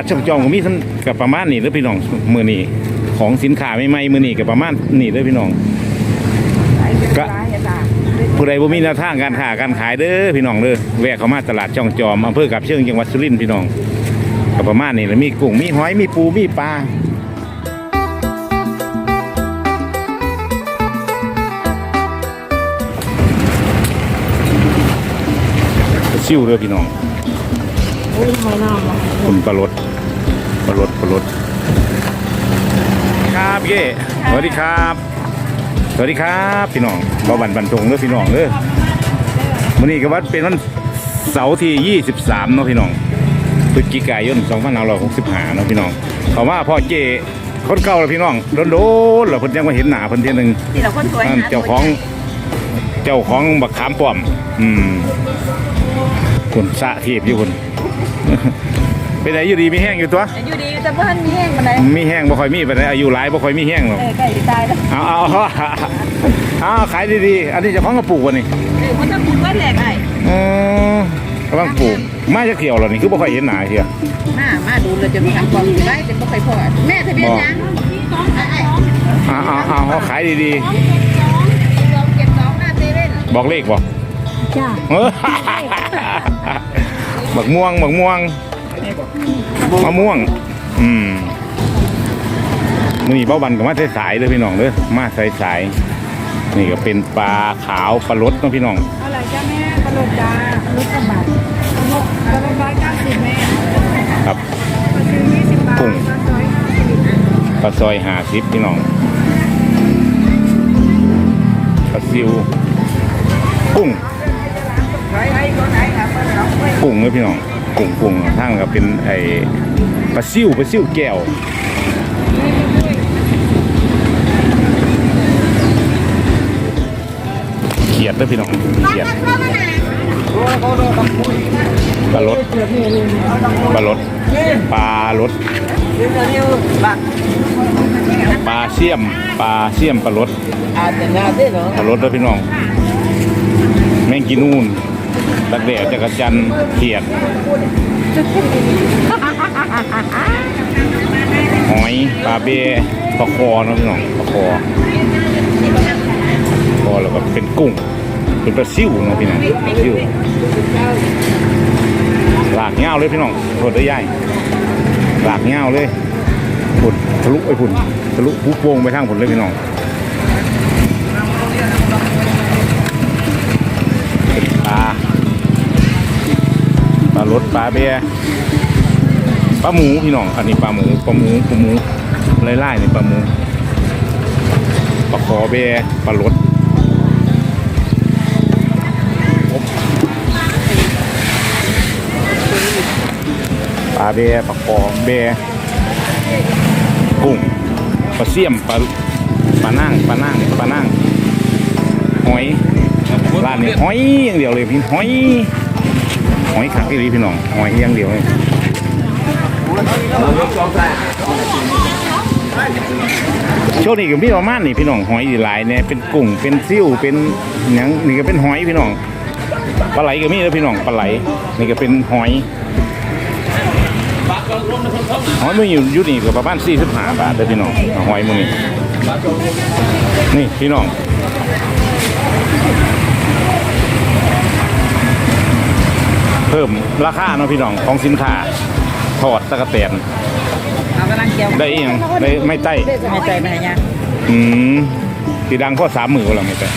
ดช่องจอมก็มีทั้งกับประมาณนี้เด้อพี่น้องมือนี้ของสินค้าใหม่ๆมือนี้ก็ประมาณนี้เด้อพี่น้อง ก็ ผู้ใดบ่มีแนวทางการค้าการขายเด้อพี่น้องเด้อแวะเข้ามาตลาดช่องจอมอำเภอกับเชิงจังหวัดสุรินทร์พี่น้องก็ประมาณนี้แหละมีกุ้งมีหอยมีปูมีปลาซิ่วเด้อพี่น้อง อ้ยหอยนางรมคุณปลาลดปลาลดปลาลดครับเย่สวัสดีครับ สวัสดีครับพี่น้องบ่บันบันทงเด้อพี่น้องเด้อมื้อนี้ก็ว่าเป็นวันเสาร์ที่ 23เนาะพี่น้องพฤศจิกายน2565เนาะพี่น้องเขาว่าพ่อเจคนเก่าแล้วพี่น้องโดนๆแล้วเพิ่นยังมาเห็นหน้าเพิ่นเที่ยหนึงที่เราคนสวยนั่นเจ้าของเจ้าของบักขามป้อม อืมคุณสะเทียบอยู่คุณ เป็นไงอยู่ดีมีแห้งอยู่ตัวอยู่ดีจะเพิ่นมีแห้งมาไหนมีแห้งบ่ค่อยมีไปไหนอายุหลายบ่ค่อยมีแห้งหรอกเออไก่ตายแล้วเอาเอาเอาเอาขายดีๆอันนี้เจะของกระปลูกวะนี่เออมันจะพูดว่าแหลกไอ้อือกำลังปลูกมาจะเกี่ยวเหรอนี่คือบ่ค่อยเห็นหน้าเฮียมามาดูเลยจะมีทำกองอยู่ได้แต่ไม่ค่อยพอแม่ทะเบียนยังเอาเอาเอาเอาขายดีเราเก็บสองหน้าเซเว่นๆบอกเลขบ่จ้า เออ บักม่วงบักม่วงมะม่วง อืมมื้อนี้เบ้าบันก็มาสายๆเด้อพี่น้องเด้อมาสายๆนี่ก็เป็นปลาขาวปลารสเนาะพี่น้องอะไรจ้าแม่กระโดดจ้ารถกระบะกระโดดร้อยเก้าสิบแม่ครับซื้อยี่สิบบาทกุ้งร้อยปลาซอยหาซิปพี่น้องปลาซิวกุ้ง กุ้งเลยพี่น้องกุ้งกุ้งทั้งก็เป็นไอ้ปลาซิวปลาซิวแก้วเขียดเด้อพี่น้องเขียดปลารสปลารสปลารสบักปลาเสี่ยมปลาเสี่ยมปลารสอาจจะงานได้เหรอปลารสเด้อพี่น้องแมงกีนูน ตักแดดจักรจันเขียด หอยปลาเบปลาคอนะพี่น้องปลาคอคอแล้วก็เป็นกุ้ง เป็นปลาซิวเนาะพี่น้องปลาซิวหลากเงาเลยพี่น้องโทษได้ย่ายหลากเงาเลยผุดทะลุไปผุดทะลุผู้โป่งไปทางผุดเลยพี่น้อง ปลาเบียปลาหมูพี่น้องอันนี้ปลาหมูปลาหมูปลาหมูไล่ๆนี่ปลาหมูปลาคอเบะปลารสปลาเบะปลาคอเบะกุ้งปลาเสี่ยมปลาปลานั่งปลานั่งปลานั่งหอยร้านนี้หอยอย่างเดียวเลยพี่หอย หอยขักอีหลีพี่น้องหอยอย่างเดียวเลยช่วงนี้ก็มีประมาณนี่พี่น้องหอยหลายเนี่ยเป็นกุ้งเป็นซิ่วเป็นหยังนี่ก็เป็นหอยพี่น้องปลาไหลก็มีแล้วพี่น้องปลาไหลนี่ก็เป็นหอยหอยมันอยู่ยุนี่ก็ประมาณสี่สิบห้าบาทเลยพี่น้องหอยมือนี่นี่พี่น้อง เพิ่มราคาเนาะพี่น้องของสินค้าทอดตะกะแตนเอากำลังเกี่ยวได้เองได้ไม่ใต้ไม่ใจไม่ยังอืมสีดังเพราะสามมือเราไม่ใต้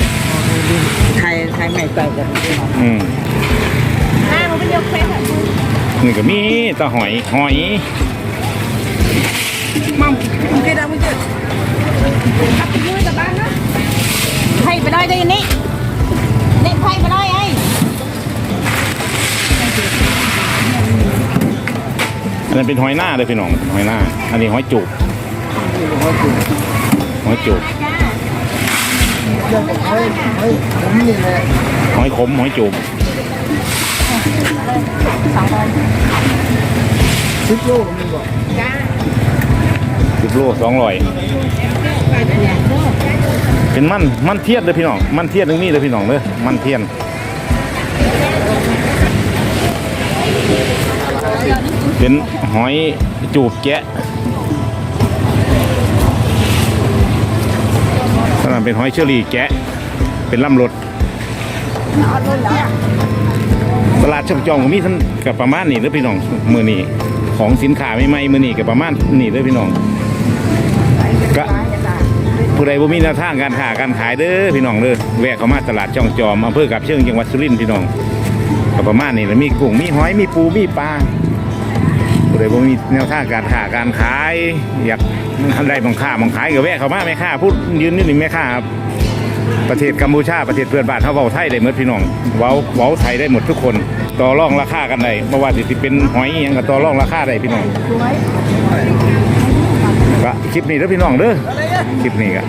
ใครใครไม่ใจกันอืมอ่ามันเป็นยกเฟสนี่ก็มีแตะหอยหอยมัมมึงเคยดังมึงเจอขับไปยืดกับบ้านนะไพ่ไปได้ได้นี่เด็ อันนั้นเป็นหอยหน้าเลยพี่น้องหอยหน้า อันนี้หอยจูบหอยจูบหอยขมหอยจูบสองร้อยสิบโลสองร้อยเป็นมันมันเทียนเลยพี่น้องมันเทียนตรงนี้เลยพี่น้องเลยมันเทียน เป็นหอยจูบแกะตอนนั้นเป็นหอยเชอรี่แกะ เป็นลำรถตลาดช่องจอมก็มีท่านกับประมาณนี้เด้อพี่น้องมือนี้ของสินค้าใหม่ๆมือนี้กับประมาณนี้เด้อพี่น้องก็ผู้ใดบ่มีแนวทางการค้าการขายเด้อพี่น้องเด้อแวะเข้ามาตลาดช่องจอมอำเภอกับเชิงจังหวัดสุรินทร์พี่น้องก็ประมาณนี้แล้วมีกุ้งมีหอยมีปูมีปลา ผู้ใดบ่มีแนวทางการค้าการขาย อยากได้บางค้าบางขายก็แวะเข้ามาแม่ค้าพูดยืนนี่นี่งแม่ค้าครับประเทศกัมพูชาประเทศเพื่อนบ้านเขาเว้าไทยได้หมดพี่น้องเว้าเว้าไทยได้หมดทุกคนต่อรองราคากันได้ไม่ว่าสิสิเป็นหอยอิหยังก็ต่อรองราคาได้พี่น้องก็คลิปนี้เด้อพี่น้องเด้อคลิปนี้ก็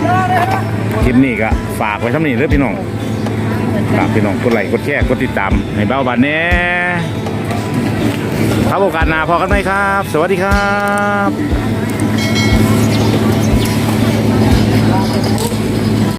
คลิปนี้ก็ฝากไว้ทำนี้เด้อพี่น้องฝากพี่น้องกดไลค์กดแชร์กดติดตามให้เบ้าบานแหน่ ครับโอกาสหน้าพอกันไหมครับ สวัสดีครับ